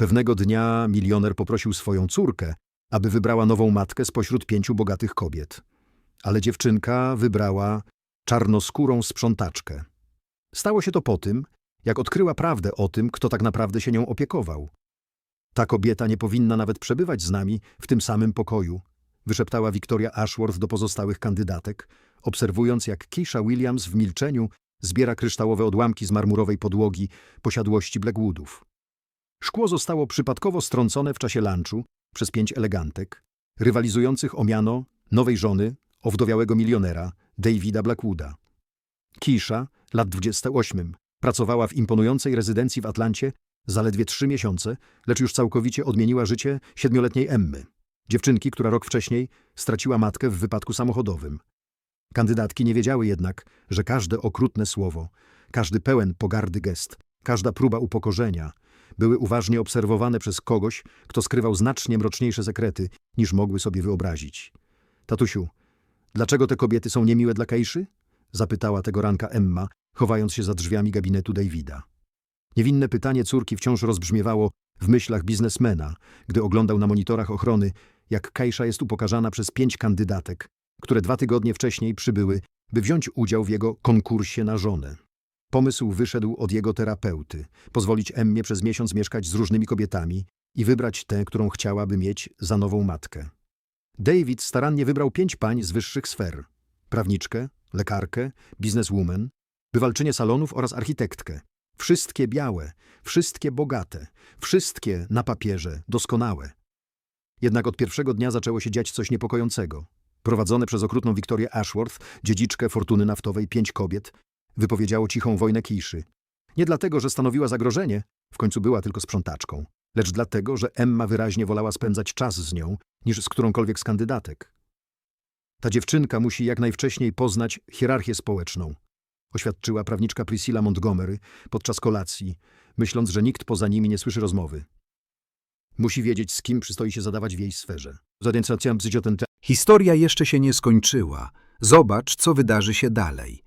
Pewnego dnia milioner poprosił swoją córkę, aby wybrała nową matkę spośród pięciu bogatych kobiet. Ale dziewczynka wybrała czarnoskórą sprzątaczkę. Stało się to po tym, jak odkryła prawdę o tym, kto tak naprawdę się nią opiekował. Ta kobieta nie powinna nawet przebywać z nami w tym samym pokoju, wyszeptała Victoria Ashworth do pozostałych kandydatek, obserwując jak Keisha Williams w milczeniu zbiera kryształowe odłamki z marmurowej podłogi posiadłości Blackwoodów. Szkło zostało przypadkowo strącone w czasie lunchu przez pięć elegantek, rywalizujących o miano nowej żony owdowiałego milionera Davida Blackwooda. Kisha, lat 28, pracowała w imponującej rezydencji w Atlancie zaledwie trzy miesiące, lecz już całkowicie odmieniła życie siedmioletniej Emmy, dziewczynki, która rok wcześniej straciła matkę w wypadku samochodowym. Kandydatki nie wiedziały jednak, że każde okrutne słowo, każdy pełen pogardy gest, każda próba upokorzenia były uważnie obserwowane przez kogoś, kto skrywał znacznie mroczniejsze sekrety, niż mogły sobie wyobrazić. Tatusiu, dlaczego te kobiety są niemiłe dla Kejszy? Zapytała tego ranka Emma, chowając się za drzwiami gabinetu Davida. Niewinne pytanie córki wciąż rozbrzmiewało w myślach biznesmena, gdy oglądał na monitorach ochrony, jak Kejsza jest upokarzana przez pięć kandydatek, które dwa tygodnie wcześniej przybyły, by wziąć udział w jego konkursie na żonę. Pomysł wyszedł od jego terapeuty, pozwolić Emmie przez miesiąc mieszkać z różnymi kobietami i wybrać tę, którą chciałaby mieć za nową matkę. David starannie wybrał pięć pań z wyższych sfer. Prawniczkę, lekarkę, bizneswoman, bywalczynię salonów oraz architektkę. Wszystkie białe, wszystkie bogate, wszystkie na papierze, doskonałe. Jednak od pierwszego dnia zaczęło się dziać coś niepokojącego. Prowadzone przez okrutną Wiktorię Ashworth, dziedziczkę fortuny naftowej pięć kobiet, wypowiedziało cichą wojnę Kiszy. Nie dlatego, że stanowiła zagrożenie, w końcu była tylko sprzątaczką, lecz dlatego, że Emma wyraźnie wolała spędzać czas z nią, niż z którąkolwiek z kandydatek. Ta dziewczynka musi jak najwcześniej poznać hierarchię społeczną, oświadczyła prawniczka Priscilla Montgomery podczas kolacji, myśląc, że nikt poza nimi nie słyszy rozmowy. Musi wiedzieć, z kim przystoi się zadawać w jej sferze. Historia jeszcze się nie skończyła. Zobacz, co wydarzy się dalej.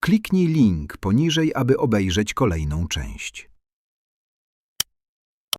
Kliknij link poniżej, aby obejrzeć kolejną część.